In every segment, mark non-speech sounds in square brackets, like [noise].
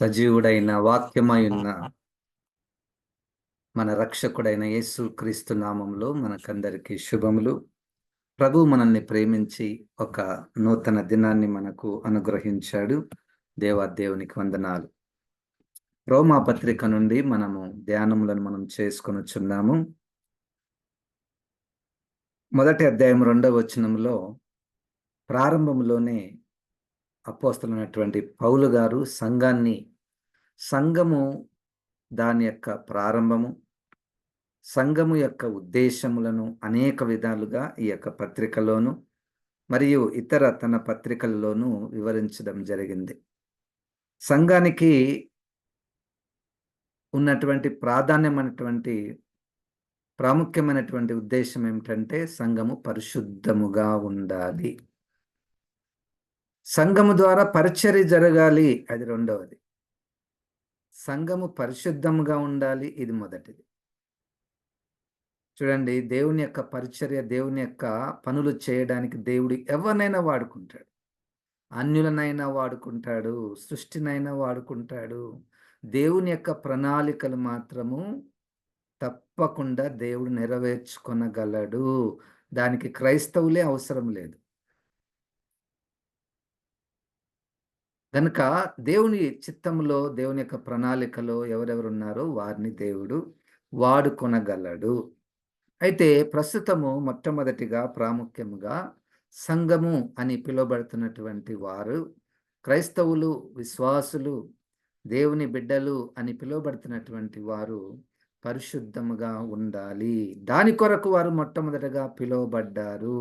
సజీవుడైన వాక్యమై ఉన్న మన రక్షకుడైన యేసు క్రీస్తు నామంలో మనకందరికీ శుభములు. ప్రభు మనల్ని ప్రేమించి ఒక నూతన దినాన్ని మనకు అనుగ్రహించాడు. దేవాదేవునికి వందనాలు. రోమా పత్రిక నుండి మనము ధ్యానములను మనం చేసుకొనుచున్నాము. మొదటి అధ్యాయం రెండవ వచనంలో ప్రారంభంలోనే అపోస్తలైనటువంటి పౌలు గారు సంఘాన్ని సంఘము దాని యొక్క ప్రారంభము సంఘము యొక్క ఉద్దేశములను అనేక విధాలుగా ఈ యొక్క పత్రికలోను మరియు ఇతర తన పత్రికల్లోనూ వివరించడం జరిగింది. సంఘానికి ఉన్నటువంటి ప్రాధాన్యమైనటువంటి ప్రాముఖ్యమైనటువంటి ఉద్దేశం ఏమిటంటే సంఘము పరిశుద్ధముగా ఉండాలి. సంఘము ద్వారా పరిచర్య జరగాలి అది రెండవది. సంఘము పరిశుద్ధముగా ఉండాలి ఇది మొదటిది. చూడండి దేవుని యొక్క పరిచర్య దేవుని యొక్క పనులు చేయడానికి దేవుడు ఎవరినైనా వాడుకుంటాడు. అన్యులనైనా వాడుకుంటాడు సృష్టినైనా వాడుకుంటాడు. దేవుని యొక్క ప్రణాళికలు మాత్రము తప్పకుండా దేవుడు నెరవేర్చుకొనగలడు. దానికి క్రైస్తవులే అవసరం లేదు. కనుక దేవుని చిత్తంలో దేవుని యొక్క ప్రణాళికలో ఎవరెవరు ఉన్నారో వారిని దేవుడు వాడుకొనగలడు. అయితే ప్రస్తుతము మొట్టమొదటిగా ప్రాముఖ్యముగా సంఘము అని పిలువబడుతున్నటువంటి వారు క్రైస్తవులు విశ్వాసులు దేవుని బిడ్డలు అని పిలువబడుతున్నటువంటి వారు పరిశుద్ధముగా ఉండాలి. దాని కొరకు వారు మొట్టమొదటగా పిలువబడ్డారు.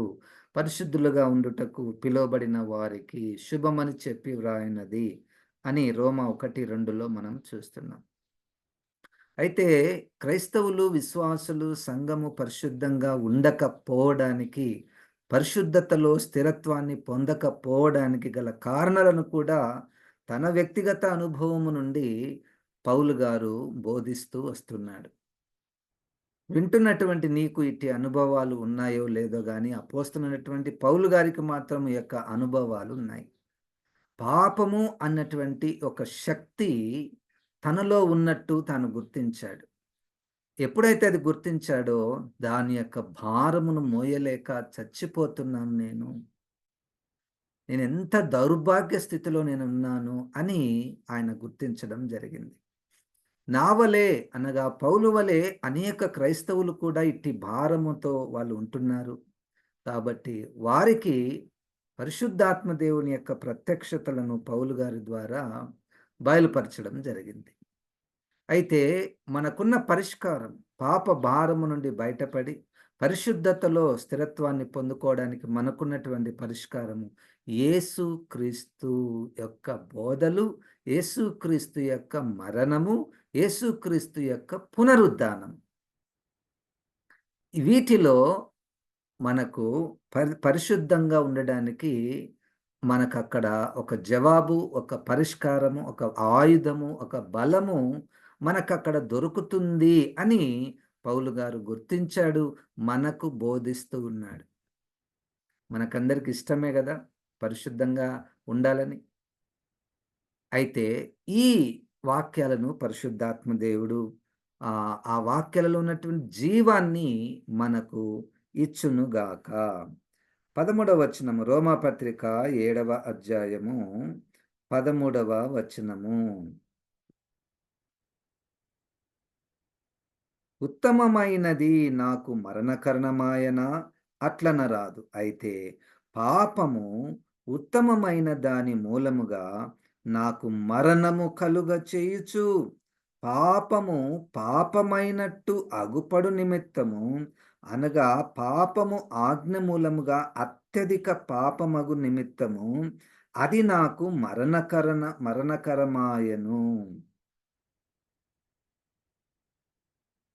పరిశుద్ధులుగా ఉండుటకు పిలువబడిన వారికి శుభమని చెప్పి వ్రాయినది అని రోమా ఒకటి రెండులో మనం చూస్తున్నాం. అయితే క్రైస్తవులు విశ్వాసులు సంఘము పరిశుద్ధంగా ఉండకపోవడానికి పరిశుద్ధతలో స్థిరత్వాన్ని పొందకపోవడానికి గల కారణాలను కూడా తన వ్యక్తిగత అనుభవము నుండి పౌలు గారు బోధిస్తూ వస్తున్నాడు. వింటున్నటువంటి నీకు ఇట్టి అనుభవాలు ఉన్నాయో లేదో కానీ అపోస్తున్నటువంటి పౌలు గారికి మాత్రం యొక్క అనుభవాలు ఉన్నాయి. పాపము అన్నటువంటి ఒక శక్తి తనలో ఉన్నట్టు తాను గుర్తించాడు. ఎప్పుడైతే అది గుర్తించాడో దాని యొక్క భారమును మోయలేక చచ్చిపోతున్నాను నేను. నేను ఎంత దౌర్భాగ్య స్థితిలో నేను ఉన్నాను అని ఆయన గుర్తించడం జరిగింది. నావలే అనగా పౌలు వలె అనేక క్రైస్తవులు కూడా ఇట్టి భారముతో వాళ్ళు ఉంటున్నారు. కాబట్టి వారికి పరిశుద్ధాత్మ దేవుని యొక్క ప్రత్యక్షతలను పౌలు గారి ద్వారా బయలుపరచడం జరిగింది. అయితే మనకున్న పరిష్కారం పాప భారము నుండి బయటపడి పరిశుద్ధతలో స్థిరత్వాన్ని పొందుకోవడానికి మనకున్నటువంటి పరిష్కారము యేసు క్రీస్తు యొక్క బోధలు యేసుక్రీస్తు యొక్క మరణము యేసుక్రీస్తు యొక్క పునరుద్ధానం. వీటిలో మనకు పరి పరిశుద్ధంగా ఉండడానికి మనకు అక్కడ ఒక జవాబు ఒక పరిష్కారము ఒక ఆయుధము ఒక బలము మనకు అక్కడ దొరుకుతుంది అని పౌలు గారు గుర్తించాడు మనకు బోధిస్తూ ఉన్నాడు. మనకందరికి ఇష్టమే కదా పరిశుద్ధంగా ఉండాలని. అయితే ఈ వాక్యాలను పరిశుద్ధాత్మ దేవుడు ఆ వాక్యాలలో ఉన్నటువంటి జీవాన్ని మనకు ఇచ్చునుగాక. పదమూడవ వచనము రోమాపత్రిక ఏడవ అధ్యాయము పదమూడవ వచనము. ఉత్తమమైనది నాకు మరణకరణమాయన? అట్లనరాదు అయితే పాపము ఉత్తమమైన దాని మూలముగా నాకు మరణము కలుగ చేయుచు. పాపము పాపమైనట్టు అగుపడు నిమిత్తము. అనగా పాపము ఆజ్ఞ మూలముగా అత్యధిక పాపమగు నిమిత్తము. అది నాకు మరణకరణ మరణకరమాయను.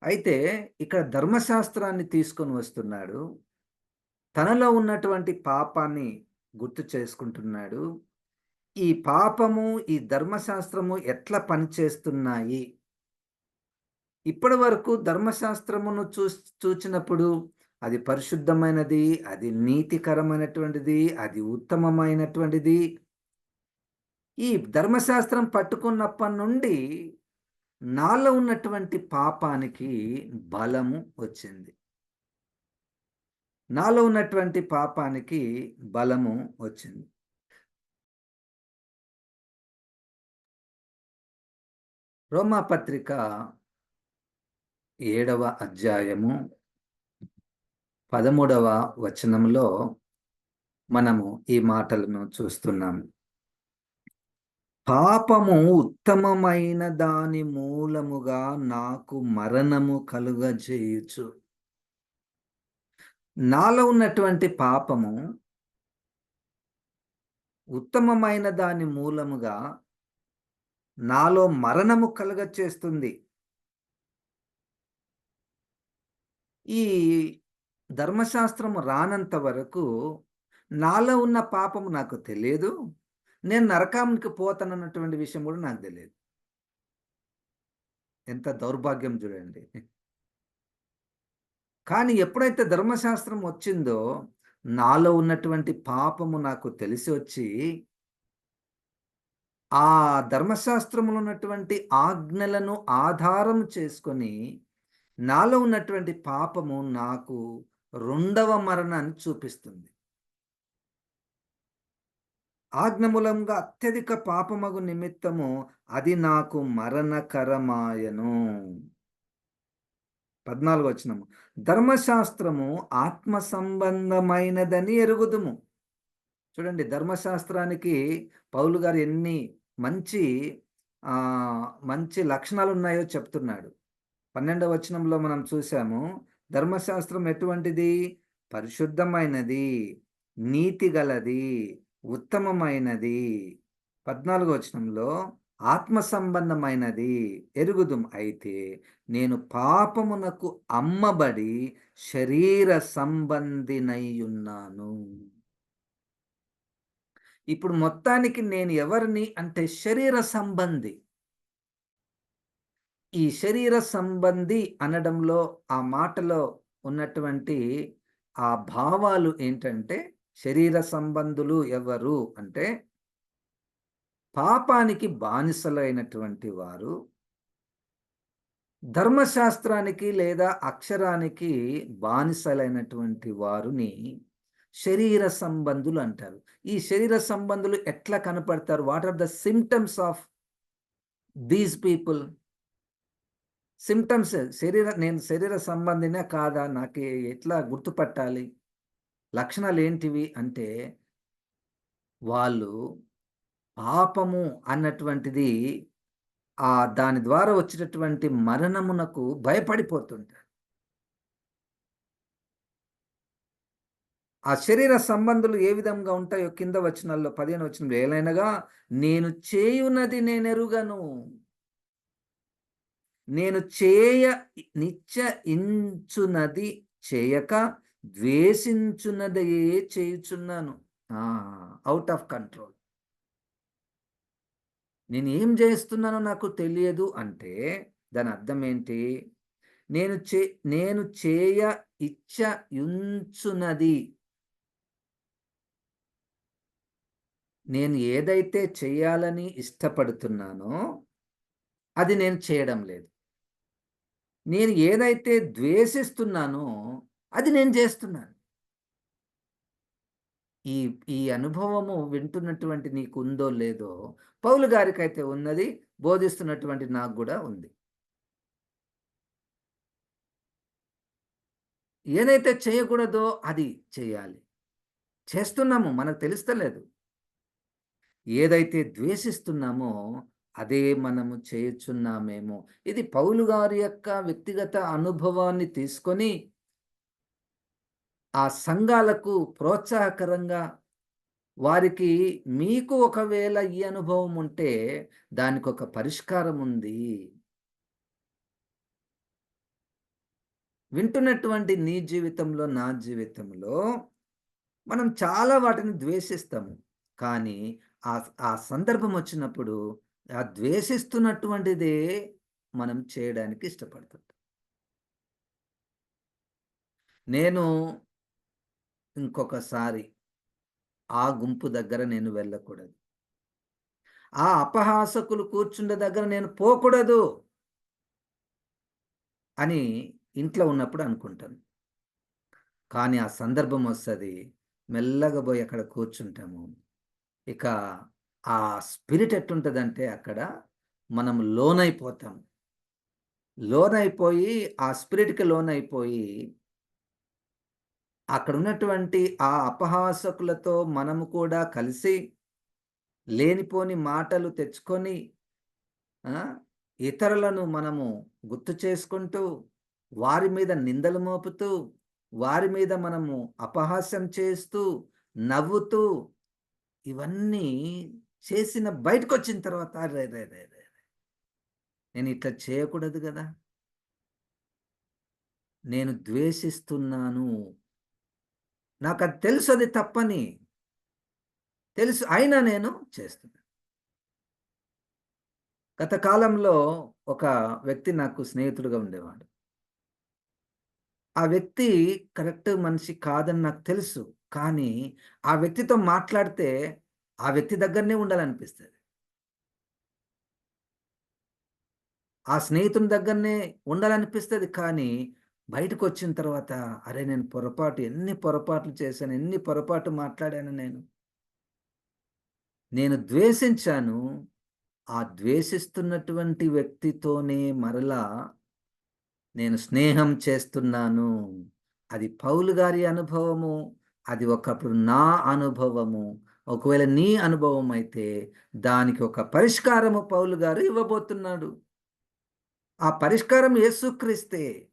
అయితే ఇక్కడ ధర్మశాస్త్రాన్ని తీసుకొని వస్తున్నాడు. తనలో ఉన్నటువంటి పాపాన్ని గుర్తు చేసుకుంటున్నాడు. ఈ పాపము ఈ ధర్మశాస్త్రము ఎట్లా పనిచేస్తున్నాయి? ఇప్పటి వరకు ధర్మశాస్త్రమును చూ చూచినప్పుడు అది పరిశుద్ధమైనది అది నీతికరమైనటువంటిది అది ఉత్తమమైనటువంటిది. ఈ ధర్మశాస్త్రం పట్టుకున్నప్పటి నుండి నాలో ఉన్నటువంటి పాపానికి బలము వచ్చింది. నాలో ఉన్నటువంటి పాపానికి బలము వచ్చింది. రోమాపత్రిక ఏడవ అధ్యాయము పదమూడవ వచనంలో మనము ఈ మాటలను చూస్తున్నాము పాపము ఉత్తమమైన దాని మూలముగా నాకు మరణము కలుగజేయుచు. నాలో ఉన్నటువంటి పాపము ఉత్తమమైన దాని మూలముగా నాలో మరణము కలుగచేస్తుంది. ఈ ధర్మశాస్త్రము రానంత వరకు నాలో ఉన్న పాపము నాకు తెలియదు. నేను నరకానికి పోతానన్నటువంటి విషయం కూడా నాకు తెలియదు. ఎంత దౌర్భాగ్యం చూడండి. కానీ ఎప్పుడైతే ధర్మశాస్త్రం వచ్చిందో నాలో ఉన్నటువంటి పాపము నాకు తెలిసి వచ్చి ఆ ధర్మశాస్త్రములో ఉన్నటువంటి ఆజ్ఞలను ఆధారం చేసుకొని నాలో ఉన్నటువంటి పాపము నాకు రెండవ మరణాన్ని చూపిస్తుంది. ఆజ్ఞమూలంగా అత్యధిక పాపమగు నిమిత్తము అది నాకు మరణకరమాయను. పద్నాలుగు వచ్చినము ధర్మశాస్త్రము ఆత్మ సంబంధమైనదని ఎరుగుదుము. చూడండి ధర్మశాస్త్రానికి పౌలు గారు ఎన్ని మంచి మంచి లక్షణాలు ఉన్నాయో చెప్తున్నాడు. పన్నెండవ వచనంలో మనం చూసాము ధర్మశాస్త్రం ఎటువంటిది? పరిశుద్ధమైనది నీతి గలది ఉత్తమమైనది. పద్నాలుగో వచనంలో ఆత్మ సంబంధమైనది ఎరుగుదుం అయితే నేను పాపమునకు అమ్మబడి శరీర సంబంధినై ఉన్నాను. ఇప్పుడు మొత్తానికి నేను ఎవరిని అంటే శరీర సంబంధి. ఈ శరీర సంబంధి అనడంలో ఆ మాటలో ఉన్నటువంటి ఆ భావాలు ఏంటంటే శరీర సంబంధులు ఎవరు అంటే పాపానికి బానిసలైనటువంటి వారు ధర్మశాస్త్రానికి లేదా అక్షరానికి బానిసలైనటువంటి వారిని శరీర సంబంధులు అంటారు. ఈ శరీర సంబంధులు ఎట్లా కనపడతారు? What are the symptoms of these people symptoms శరీర నేను శరీర సంబంధినే కాదా? నాకు ఎట్లా గుర్తుపట్టాలి? లక్షణాలు ఏంటివి అంటే వాళ్ళు పాపము అన్నటువంటిది ఆ దాని ద్వారా వచ్చినటువంటి మరణమునకు భయపడిపోతుంటారు. ఆ శరీర సంబంధులు ఏ విధంగా ఉంటాయో కింద వచనాల్లో పదిహేను వచనంలో ఏలైనగా నేను చేయునది నేనెరుగను నేను చేయ నిత్య ఇంచునది చేయక ద్వేషించున్నదే చేయుచున్నాను. అవుట్ ఆఫ్ కంట్రోల్ నేను ఏం చేస్తున్నానో నాకు తెలియదు అంటే దాని అర్థం ఏంటి? నేను చే నేను చేయ ఇచ్చ యుంచునది. నేను ఏదైతే చేయాలని ఇష్టపడుతున్నానో అది నేను చేయడం లేదు. నేను ఏదైతే ద్వేషిస్తున్నానో అది నేను చేస్తున్నాను. ఈ ఈ అనుభవము వింటున్నటువంటి నీకు ఉందో లేదో పౌలు గారికైతే ఉన్నది బోధిస్తున్నటువంటి నాకు కూడా ఉంది. ఏదైతే చేయకూడదో అది చేయాలి. చేస్తున్నాము మనకు తెలుస్తలేదు. ఏదైతే ద్వేషిస్తున్నామో అదే మనము చేయుచున్నామేమో. ఇది పౌలు గారి యొక్క వ్యక్తిగత అనుభవాన్ని తీసుకొని ఆ సంఘాలకు ప్రోత్సాహకరంగా వారికి మీకు ఒకవేళ ఈ అనుభవం ఉంటే దానికి ఒక పరిష్కారం ఉంది. వింటున్నటువంటి నీ జీవితంలో నా జీవితంలో మనం చాలా వాటిని ద్వేషిస్తాము. కానీ ఆ ఆ సందర్భం వచ్చినప్పుడు ఆ ద్వేషిస్తున్నటువంటిదే మనం చేయడానికి ఇష్టపడుతుంటాం నేను ఇంకొకసారి ఆ గుంపు దగ్గర నేను వెళ్ళకూడదు. ఆ అపహాసకులు కూర్చుండే దగ్గర నేను పోకూడదు అని ఇంట్లో ఉన్నప్పుడు అనుకుంటాను. కానీ ఆ సందర్భం వస్తుంది మెల్లగా పోయి అక్కడ కూర్చుంటాము. ఇక ఆ స్పిరిట్ ఎట్టుంటుందంటే అక్కడ మనం లోన్ అయిపోతాం లోన్ అయిపోయి ఆ స్పిరిట్కి లోన్ అయిపోయి అక్కడ ఉన్నటువంటి ఆ అపహాసకులతో మనము కూడా కలిసి లేనిపోని మాటలు తెచ్చుకొని ఇతరులను మనము గుర్తు చేసుకుంటూ వారి మీద నిందలు మోపుతూ వారి మీద మనము అపహాస్యం చేస్తూ నవ్వుతూ ఇవన్నీ చేసిన బయటకు వచ్చిన తర్వాత రే రే రే రే. నేను ఇట్లా చేయకూడదు కదా. నేను ద్వేషిస్తున్నాను. నాకు అది తెలుసు అది తప్పని. తెలుసు అయినా నేను చేస్తున్నాను గత కాలంలో ఒక వ్యక్తి నాకు స్నేహితుడుగా ఉండేవాడు. ఆ వ్యక్తి కరెక్ట్ మనిషి కాదని నాకు తెలుసు. కానీ ఆ వ్యక్తితో మాట్లాడితే ఆ వ్యక్తి దగ్గరనే ఉండాలనిపిస్తుంది. ఆ స్నేహితుని దగ్గరనే ఉండాలనిపిస్తుంది కానీ బయటకు వచ్చిన తర్వాత అరే నేను పొరపాటు ఎన్ని పొరపాట్లు చేశాను ఎన్ని పొరపాటు మాట్లాడాను నేను? నేను ద్వేషించాను. ఆ ద్వేషిస్తున్నటువంటి వ్యక్తితోనే మరలా నేను స్నేహం చేస్తున్నాను. అది పౌలు గారి అనుభవము. అది ఒకప్పుడు నా అనుభవము. ఒకవేళ నీ అనుభవం అయితే దానికి ఒక పరిష్కారము పౌలు గారు ఇవ్వబోతున్నాడు. ఆ పరిష్కారం యేసుక్రీస్తే.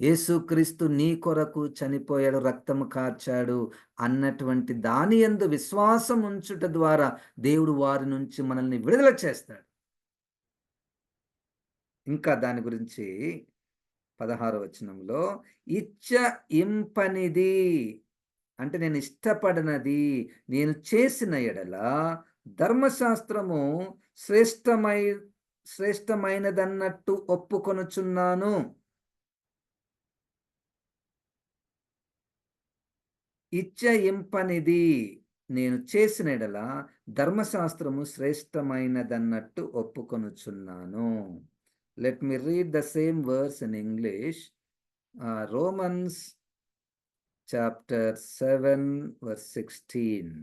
యేసుక్రీస్తు నీ కొరకు చనిపోయాడు రక్తము కార్చాడు అన్నటువంటి దాని ఎందు విశ్వాసం ఉంచుట ద్వారా దేవుడు వారి నుంచి మనల్ని విడుదల చేస్తాడు. ఇంకా దాని గురించి పదహారు వచనంలో ఇచ్చ ఇంపనిది అంటే నేను ఇష్టపడినది నేను చేసిన ఎడల ధర్మశాస్త్రము శ్రేష్టమై శ్రేష్టమైనదన్నట్టు ఒప్పుకొనుచున్నాను. ఇచ్చయింపనిది నేను చేసిన ఎడల ధర్మశాస్త్రము శ్రేష్టమైనదన్నట్టు ఒప్పుకొనుచున్నాను. Let me read the same words in English Romans chapter seven verse sixteen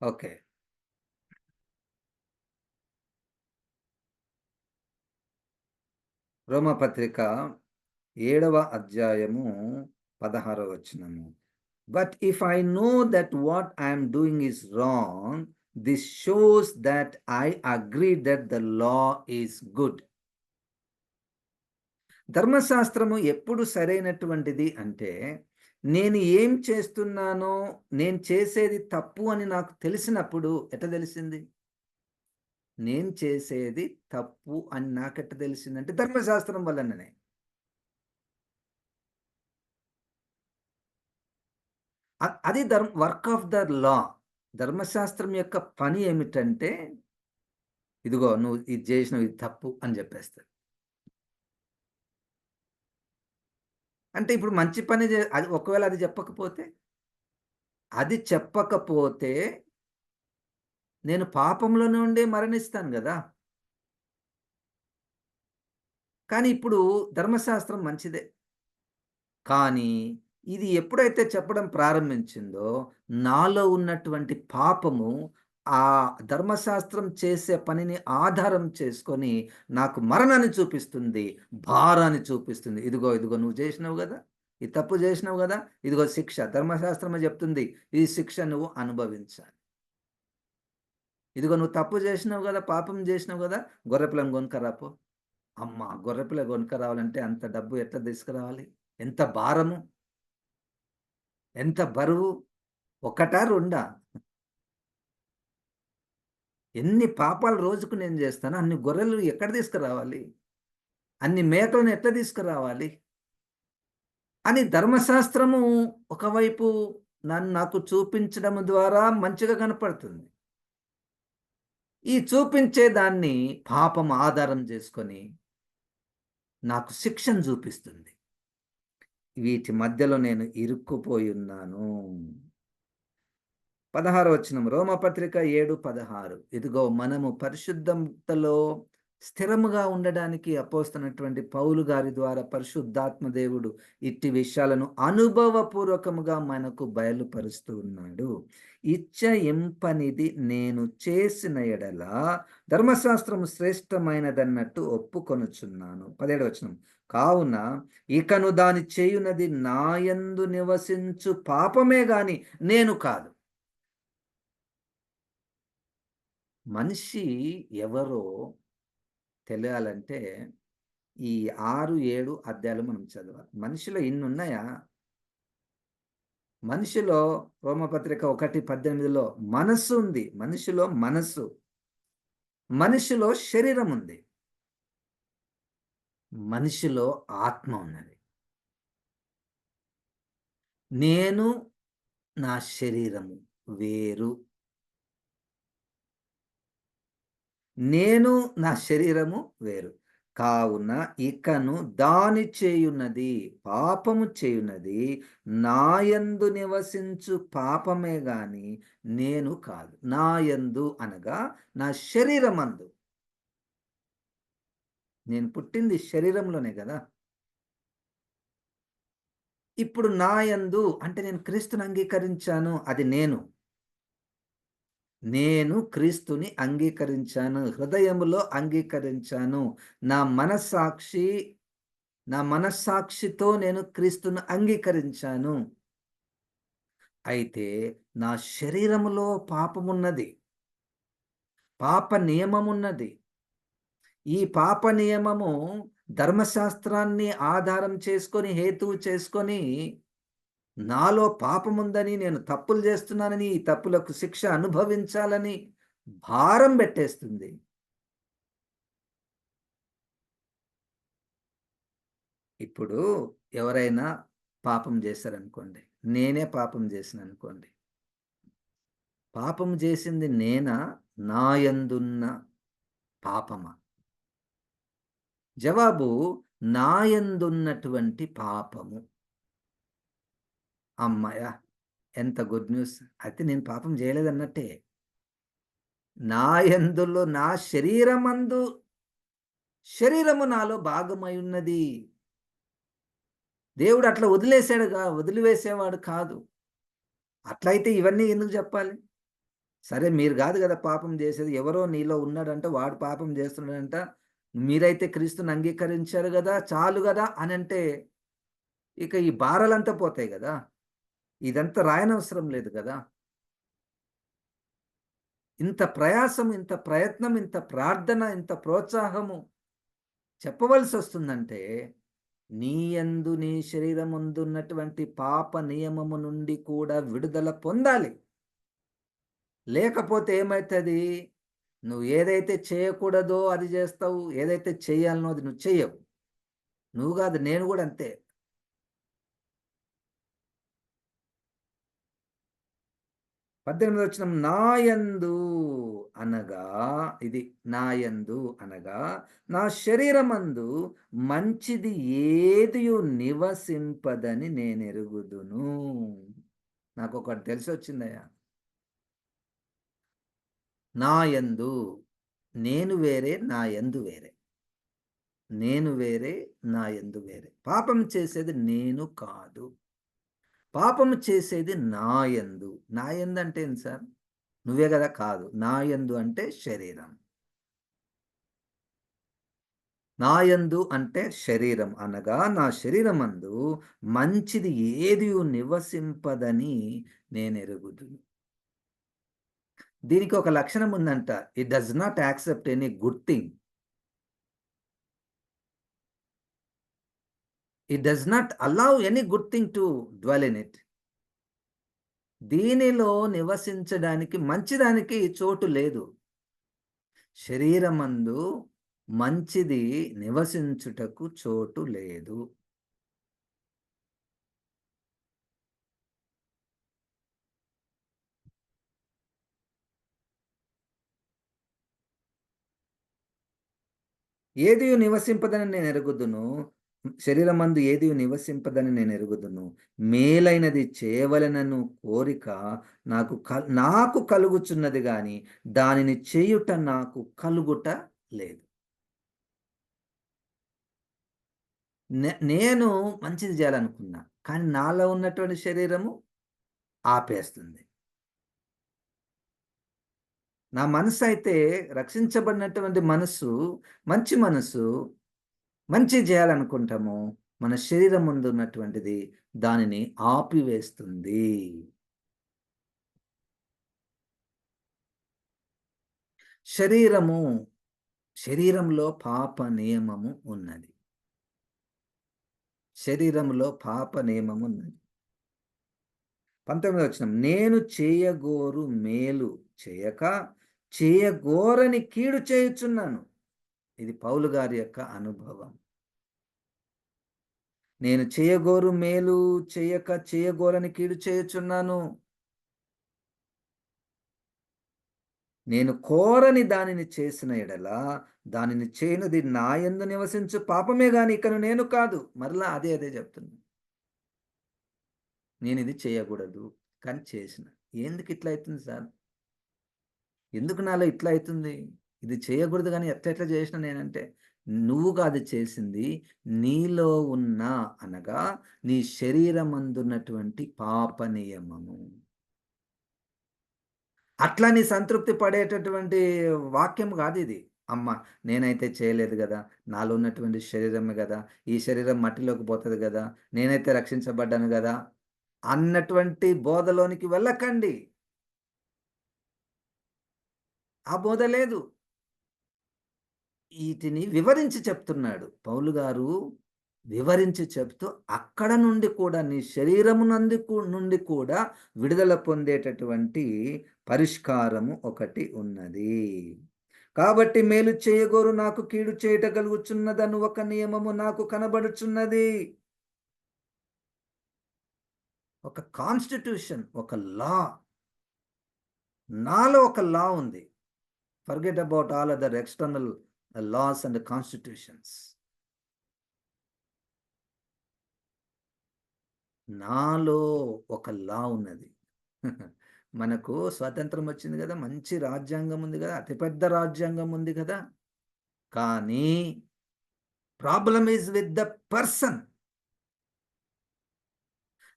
okay రోమపత్రిక ఏడవ అధ్యాయము పదహారవ వచనము but if I know that what I'm doing is wrong this shows that I agree that the law is good ధర్మశాస్త్రము ఎప్పుడు సరైనటువంటిది అంటే నేను ఏం చేస్తున్నానో నేను చేసేది తప్పు అని నాకు తెలిసినప్పుడు ఎట తెలిసింది? నేను చేసేది తప్పు అని నాకెట్ట తెలిసిందంటే ధర్మశాస్త్రం వల్లనే అది ధర్మ వర్క్ ఆఫ్ ద లా. ధర్మశాస్త్రం యొక్క పని ఏమిటంటే ఇదిగో నువ్వు ఇది చేసినవి ఇది తప్పు అని చెప్పేస్తారు అంటే ఇప్పుడు మంచి పని అది ఒకవేళ అది చెప్పకపోతే అది చెప్పకపోతే నేను పాపంలోనే ఉండే మరణిస్తాను కదా. కానీ ఇప్పుడు ధర్మశాస్త్రం మంచిదే. కానీ ఇది ఎప్పుడైతే చెప్పడం ప్రారంభించిందో నాలో ఉన్నటువంటి పాపము ఆ ధర్మశాస్త్రం చేసే పనిని ఆధారం చేసుకొని నాకు మరణాన్ని చూపిస్తుంది భారాన్ని చూపిస్తుంది. ఇదిగో ఇదిగో నువ్వు చేసినావు కదా ఈ తప్పు చేసినావు కదా ఇదిగో శిక్ష. ధర్మశాస్త్రమే చెప్తుంది ఈ శిక్ష నువ్వు అనుభవించాలి. ఇదిగో నువ్వు తప్పు చేసినావు కదా పాపం చేసినావు కదా గొర్రెపిల్లని కొనుక్కరాపో అమ్మ గొర్రెపిల్ల గొనక రావాలంటే అంత డబ్బు ఎట్లా తీసుకురావాలి? ఎంత భారము? ఎంత బరువు? ఒకటా రెండా? ఎన్ని పాపాలు రోజుకు నేను చేస్తాను అన్ని గొర్రెలు ఎక్కడ తీసుకురావాలి? అన్ని మేకలను ఎట్లా తీసుకురావాలి? అని ధర్మశాస్త్రము ఒకవైపు నన్ను నాకు చూపించడం ద్వారా మంచిగా కనపడుతుంది. ఈ చూపించే దాన్ని పాపం ఆధారం చేసుకొని నాకు శిక్షను చూపిస్తుంది. వీటి మధ్యలో నేను ఇరుక్కుపోయి ఉన్నాను. పదహారు వచనం రోమపత్రిక ఏడు పదహారు. ఇదిగో మనము పరిశుద్ధతలో స్థిరముగా ఉండడానికి అపోస్తున్నటువంటి పౌలు గారి ద్వారా పరిశుద్ధాత్మ దేవుడు ఇట్టి విషయాలను అనుభవపూర్వకముగా మనకు బయలుపరుస్తూ ఉన్నాడు. ఇచ్చయింపనిది నేను చేసిన ఎడల ధర్మశాస్త్రము శ్రేష్టమైనదన్నట్టు ఒప్పుకొనుచున్నాను. పదేడు వచనం కావున ఇకను దాని చేయునది నాయందు నివసించు పాపమే గాని నేను కాదు. మనిషి ఎవరో తెలియాలంటే ఈ ఆరు ఏడు అధ్యాయాలు మనం చదవాలి. మనిషిలో ఇన్ని ఉన్నాయా మనిషిలో రోమపత్రిక ఒకటి పద్దెనిమిదిలో మనస్సు ఉంది. మనిషిలో మనస్సు. మనిషిలో శరీరం ఉంది. మనిషిలో ఆత్మ ఉన్నది. నేను నా శరీరము వేరు. నేను నా శరీరము వేరు. కావున ఇకను దాని చేయున్నది పాపము చేయున్నది నాయందు నివసించు పాపమే గాని నేను కాదు. నాయందు అనగా నా శరీరమందు. నేను పుట్టింది శరీరంలోనే కదా. ఇప్పుడు నాయందు అంటే నేను క్రీస్తుని అంగీకరించాను అది నేను. నేను క్రీస్తుని అంగీకరించాను హృదయములో అంగీకరించాను. నా మనస్సాక్షి నా మనస్సాక్షితో నేను క్రీస్తును అంగీకరించాను. అయితే నా శరీరములో పాపమున్నది. పాప నియమమున్నది. ఈ పాప నియమము ధర్మశాస్త్రాన్ని ఆధారం చేసుకొని హేతువు చేసుకొని నాలో పాపముందని నేను తప్పులు చేస్తున్నానని ఈ తప్పులకు శిక్ష అనుభవించాలని భారం పెట్టేస్తుంది. ఇప్పుడు ఎవరైనా పాపం చేశారనుకోండి నేనే పాపం చేసిన అనుకోండి పాపం చేసింది నేనా? నాయందున్న పాపమా? జవాబు నాయందున్నటువంటి పాపము. అమ్మాయ ఎంత గుడ్ న్యూస్. అయితే నేను పాపం చేయలేదన్నట్టే. నాయందులో నా శరీరమందు శరీరము నాలో భాగమై ఉన్నది. దేవుడు అట్లా వదిలేసాడుగా వదిలివేసేవాడు కాదు. అట్లయితే ఇవన్నీ ఎందుకు చెప్పాలి? సరే మీరు కాదు కదా పాపం చేసేది. ఎవరో నీలో ఉన్నాడంట వాడు పాపం చేస్తున్నాడంట. మీరైతే క్రీస్తుని అంగీకరించారు కదా చాలు కదా అని అంటే ఇక ఈ భారాలంతా పోతాయి కదా. ఇదంతా రాయనవసరం లేదు కదా. ఇంత ప్రయాసం ఇంత ప్రయత్నం ఇంత ప్రార్థన ఇంత ప్రోత్సాహము చెప్పవలసి వస్తుందంటే నీ యందు నీ శరీరం ఉన్నటువంటి పాప నియమము నుండి కూడా విడుదల పొందాలి. లేకపోతే ఏమవుతుంది నువ్వు ఏదైతే చేయకూడదో అది చేస్తావు ఏదైతే చేయాలనో అది నువ్వు చెయ్యవు. నువ్వు కాదు నేను కూడా అంతే. పద్దెనిమిది వచ్చిన నాయందు అనగా ఇది నాయందు అనగా నా శరీరమందు మంచిది ఏది నివసింపదని నేను ఎరుగుదును నాకు ఒకటి తెలిసి వచ్చిందయ్యా నాయందు నేను వేరే నా ఎందు వేరే. నేను వేరే నా ఎందు వేరే. పాపం చేసేది నేను కాదు. పాపం చేసేది నాయందు నాయందు అంటే ఏంటి సార్? నువ్వే కదా కాదు. నాయందు అంటే శరీరం. నాయందు అంటే శరీరం అనగా నా శరీరమందు మంచిది ఏది నివసింపదని నేను ఎరుగుదును దీనికి ఒక లక్షణం ఉందంట. It does not accept any good thing it does not allow any good thing to dwell in it దీనిలో నివసించడానికి మంచిదానికి చోటు లేదు. శరీరమందు మంచిది నివసించుటకు చోటు లేదు. ఏది నివసింపదని నేను ఎరుగుదును? శరీరమందు ఏది నివసింపదని నేను ఎరుగుదును? మేలైనది చేయవలెనను కోరిక నాకు నాకు కలుగుచున్నది కానీ దానిని చేయుట నాకు కలుగుట లేదు. నే- నేను మంచిది చేయాలనుకున్నా కానీ నాలో ఉన్నటువంటి శరీరము ఆపేస్తుంది. నా మనసు అయితే రక్షించబడినటువంటి మనసు మంచి మనసు మంచి చేయాలనుకుంటాము మన శరీరం ముందు ఉన్నటువంటిది దానిని ఆపివేస్తుంది. శరీరము శరీరంలో పాప నియమము ఉన్నది. శరీరంలో పాప నియమము ఉన్నది. పంతొమ్మిది వచ్చిన నేను చేయగోరు మేలు చేయక చేయగోరని కీడు చేయుచున్నాను. ఇది పౌలు గారి యొక్క అనుభవం. నేను చేయగోరు మేలు చేయక చేయగోరని కీడు చేయుచున్నాను. నేను కోరని దానిని చేసిన ఎడల దానిని చేయనిది నా ఎందు నివసించు పాపమే గాని ఇకను నేను కాదు. మరలా అదే అదే చెప్తున్నా నేను ఇది చేయకూడదు. కానీ చేసిన. ఎందుకు ఇట్లా అవుతుంది సార్? ఎందుకు నాలో ఇట్లా అవుతుంది ఇది చేయకూడదు కానీ ఎట్లా ఎట్లా చేసిన నేనంటే నువ్వు కాదు చేసింది నీలో ఉన్న అనగా నీ శరీరం అందున్నటువంటి పాప నియమము. అట్లా నీ సంతృప్తి పడేటటువంటి వాక్యం కాదు ఇది. అమ్మ నేనైతే చేయలేదు కదా. నాలో ఉన్నటువంటి శరీరమే కదా. ఈ శరీరం మట్టిలోకి పోతుంది కదా. నేనైతే రక్షించబడ్డాను కదా. అన్నటువంటి బోధలోనికి వెళ్ళకండి. ఆ బోధ లేదు. వీటిని వివరించి చెప్తున్నాడు. పౌలు గారు వివరించి చెప్తూ అక్కడ నుండి కూడా నీ శరీరము నంది నుండి కూడా విడుదల పొందేటటువంటి పరిష్కారము ఒకటి ఉన్నది. కాబట్టి మేలు చేయగోరు నాకు కీడు చేయటగలుగుచున్నదను ఒక నియమము నాకు కనబడుచున్నది. ఒక కాన్స్టిట్యూషన్ ఒక లా నాలో ఒక లా ఉంది. Forget about all other external laws and constitutions నాలో ఒక లా ఉన్నది. [laughs] మనకు స్వాతంత్రం వచ్చింది కదా మంచి రాజ్యాంగం ఉంది కదా అతిపెద్ద రాజ్యాంగం ఉంది కదా. కానీ problem is with the person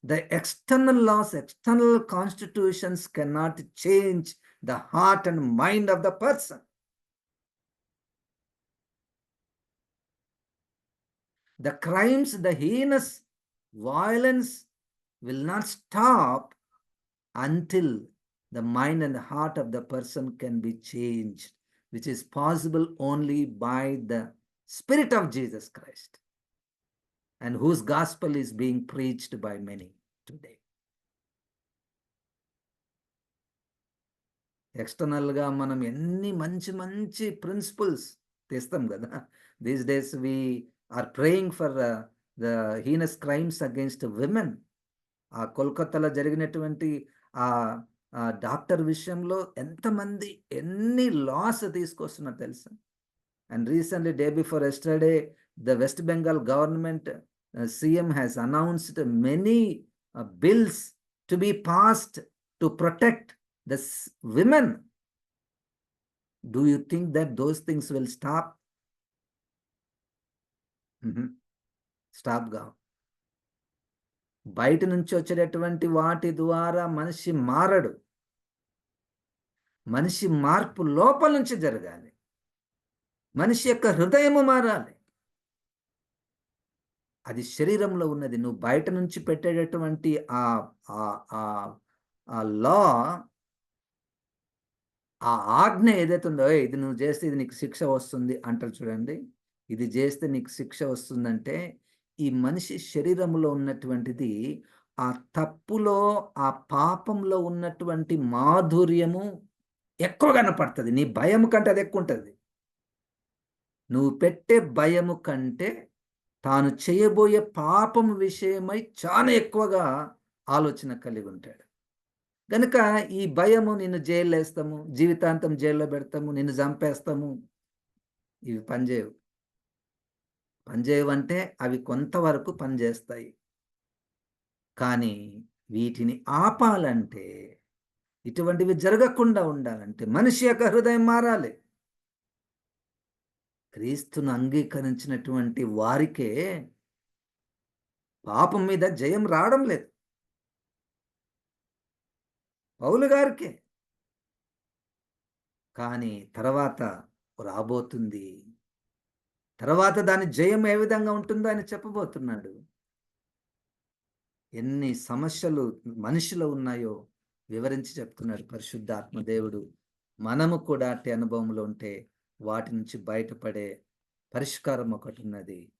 the external laws external constitutions can not change the heart and mind of the person. The crimes, the heinous violence will not stop until the mind and the heart of the person can be changed, which is possible only by the Spirit of Jesus Christ. and whose gospel is being preached by many today. ఎక్స్టర్నల్గా మనం ఎన్ని మంచి మంచి principles తెస్తాం కదా. These days we are praying for the heinous crimes against women ఆ కోల్కతాలో జరిగినటువంటి ఆ డాక్టర్ విషయంలో ఎంతమంది ఎన్ని లాస్ తీసుకొస్తున్నారు తెలుసా? And recently day before yesterday the West Bengal government CM has announced many bills to bills passed to protect the women. Do you think that those things will stop? Mhm. Stop బయట నుంచి వచ్చేటటువంటి వాటి ద్వారా మనిషి మారడు మనిషి మార్పు లోపల నుంచి జరగాలి మనిషి యొక్క హృదయము మారాలి అది శరీరంలో ఉన్నది నువ్వు బయట నుంచి పెట్టేటటువంటి ఆ ఆ ఆ ఆ లా ఆ ఆజ్ఞ ఏదైతే ఉందో ఇది నువ్వు చేస్తే ఇది నీకు శిక్ష వస్తుంది అంటారు చూడండి. ఇది చేస్తే నీకు శిక్ష వస్తుందంటే ఈ మనిషి శరీరంలో ఉన్నటువంటిది ఆ తప్పులో ఆ పాపంలో ఉన్నటువంటి మాధుర్యము ఎక్కువ కనపడుతుంది. నీ భయం కంటే అది ఎక్కువ ఉంటుంది. నువ్వు పెట్టే భయము కంటే తాను చేయబోయే పాపం విషయమై చాలా ఎక్కువగా ఆలోచన కలిగి ఉంటాడు. గనుక ఈ భయము నిన్ను జైల్లో వేస్తాము జీవితాంతం జైల్లో పెడతాము నిన్ను చంపేస్తాము. ఇవి పనిచేయవు. పనిచేయవంటే అవి కొంతవరకు పనిచేస్తాయి. కానీ వీటిని ఆపాలంటే ఇటువంటివి జరగకుండా ఉండాలంటే మనిషి యొక్క హృదయం మారాలి. క్రీస్తును అంగీకరించినటువంటి వారికే పాపం మీద జయం రావడం లేదు. పౌలు గారికే. కానీ తర్వాత రాబోతుంది. తర్వాత దాని జయం ఏ విధంగా ఉంటుందో ఆయన చెప్పబోతున్నాడు. ఎన్ని సమస్యలు మనిషిలో ఉన్నాయో వివరించి చెప్తున్నాడు పరిశుద్ధాత్మ దేవుడు. మనము కూడా అట్టి అనుభవంలో ఉంటే వాటి నుంచి బయటపడే పరిష్కారం ఒకటి ఉన్నది.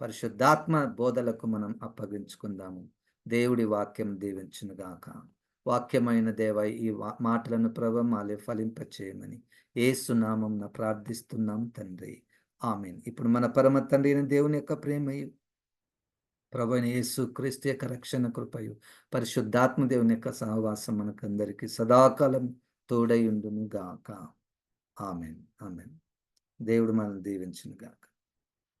పరిశుద్ధాత్మ బోధలకు మనం అప్పగించుకుందాము. దేవుడి వాక్యం దీవించునుగాక. వాక్యమైన దేవ ఈ మాటలను ప్రభమాలే ఫలింపచేయమని. ఏసునామం ప్రార్థిస్తున్నాం తండ్రి. ఆమెన్. ఇప్పుడు మన పరమ తండ్రి దేవుని యొక్క ప్రేమయు ప్రభుని యేసు క్రీస్తు యొక్క రక్షణ కృపయు పరిశుద్ధాత్మ దేవుని యొక్క సహవాసం మనకందరికీ సదాకాలం తోడయుండును గాక ఆమెన్. ఆమెన్. దేవుడు మనల్ని దీవించును గాక